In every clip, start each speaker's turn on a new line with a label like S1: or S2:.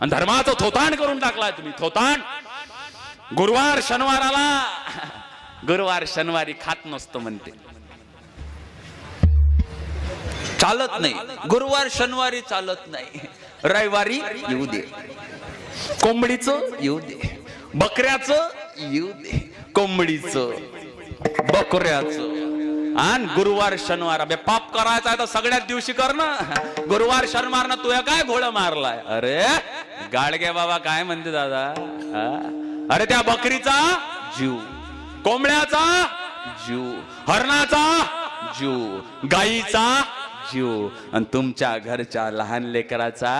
S1: आणि धर्माचं थोताण करून टाकलाय तुम्ही थोताण. गुरुवार शनिवाराला गुरुवार शनिवारी खात नसतो म्हणते. चालत नाही. गुरुवार शनिवारी चालत नाही. रविवारी येऊ दे. कोंबडीच येऊ दे. बकऱ्याचं येऊ दे. कोंबडीचं बकऱ्याचं. आणि गुरुवार शनिवार. अबे पाप करायचा आहे तर सगळ्याच दिवशी कर ना. गुरुवार शनिवार ना तुया काय घोळ मारलाय? अरे गाडगे बाबा काय म्हणते दादा? अरे त्या बकरीचा जीव कोंबड्याचा जीव हरणाचा जीव गाईचा जीव आणि तुमच्या घरच्या लहान लेकराचा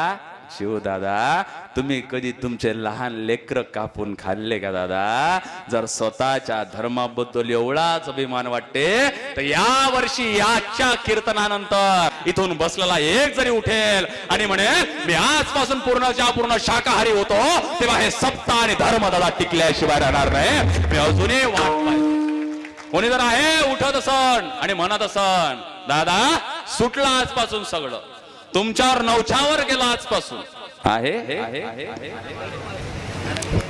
S1: शिव दादा तुम्ही कधी तुमचे लहान लेकर कापून खाल्ले का दादा? जर स्वतःच्या धर्माबद्दल एवढाच अभिमान वाटते तर या वर्षी याच्या कीर्तनानंतर इथून बसलेला एक जरी उठेल आणि म्हणे मी आजपासून पूर्णच्या पूर्ण शाकाहारी होतो तेव्हा हे सप्ताह आणि धर्म दादा टिकल्याशिवाय राहणार नाही. मी अजूनही वाट कोणी जर आहे उठत असन आणि म्हणत असन दादा सुटला आजपासून सगळं. तुमच्यावर नवछावर गेला आजपासून. आहे?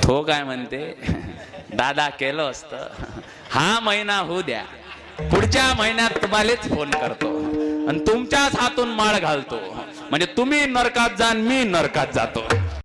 S1: तो काय म्हणते. दादा केलं असतं. हा महिना होऊ द्या. पुढच्या महिन्यात तुम्हालाच फोन करतो. आणि तुमच्याच हातून माळ घालतो. म्हणजे तुम्ही नरकात जा मी नरकात जातो.